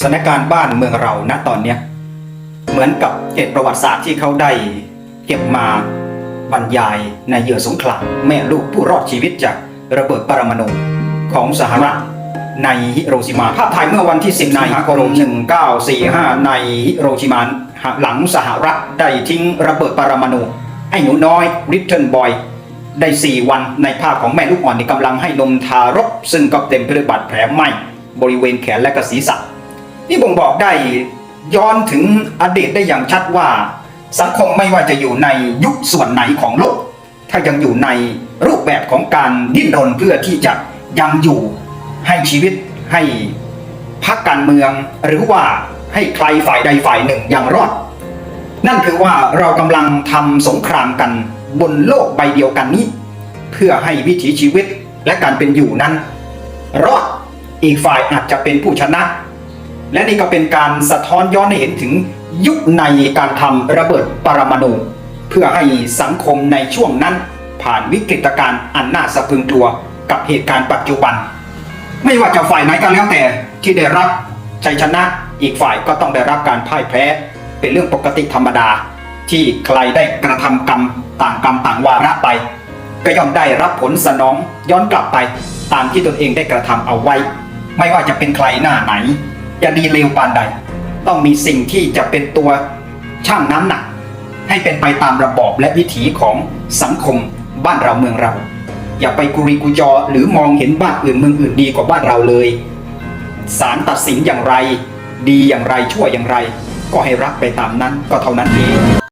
สถานการณ์บ้านเมืองเราณตอนเนี้ยเหมือนกับเกร็ดประวัติศาสตร์ที่เขาได้เก็บมาบรรยายในเหยื่อสงครามแม่ลูกผู้รอดชีวิตจากระเบิดปรมาณูของสหรัฐในฮิโรชิมาภาพถ่ายเมื่อวันที่ 10 สิงหาคม 1945 ในฮิโรชิมาหลังสหรัฐได้ทิ้งระเบิดปรมาณูไอ้หนูน้อยริทเทิลบอยได้ 4 วันในภาพของแม่ลูกอ่อนที่กำลังให้นมทารก ซึ่งก็เต็มไปด้วยบาดแผลไหม้บริเวณแขนและก็ศีรษะ นี่บ่งบอกได้ย้อนถึงอดีตได้อย่างชัดว่า สังคมไม่ว่าจะอยู่ในยุคส่วนไหนของโลก ถ้ายังอยู่ในรูปแบบของการดิ้นรนเพื่อที่จะยังอยู่ให้ชีวิตให้พักการเมือง หรือว่าให้ใครฝ่ายใดฝ่ายหนึ่งยังรอด นั่นคือว่าเรากำลังทำสงครามกันบนโลกใบเดียวกันนี้ เพื่อให้วิถีชีวิตและการเป็นอยู่นั้น รอดอีกฝ่ายอาจจะเป็นผู้ชนะ และนี่ก็เป็นการสะท้อนย้อนให้เห็นถึงยุคในการทำระเบิดปรมาณูเพื่อให้สังคมในช่วงนั้น ผ่านวิกฤตการณ์อันน่าสะพรึงกลัวกับเหตุการณ์ปัจจุบัน ไม่ว่าจะฝ่ายไหนก็แล้วแต่ที่ได้รับชัยชนะอีกฝ่ายก็ต้องได้รับการพ่ายแพ้ เป็นเรื่องปกติธรรมดา ที่ใครได้กระทำกรรมต่างกรรมต่างวาระไป ก็ย่อมได้รับผลสนองย้อนกลับไปตามที่ตนเองได้กระทำเอาไว้ ไม่ว่าจะเป็นใครหน้าไหน จะดีเลวปานใด ต้องมีสิ่งที่จะเป็นตัวช่างน้ำหนัก ให้เป็นไปตามระบอบและวิถีของสังคมบ้านเราเมืองเรา อย่าไปกุริกุจอหรือมองเห็นบ้านอื่นเมืองอื่นดีกว่าบ้านเราเลยศาลตัดสินอย่างไร ดีอย่างไรชั่วอย่างไร ก็ให้รักไปตามนั้นก็เท่านั้นเอง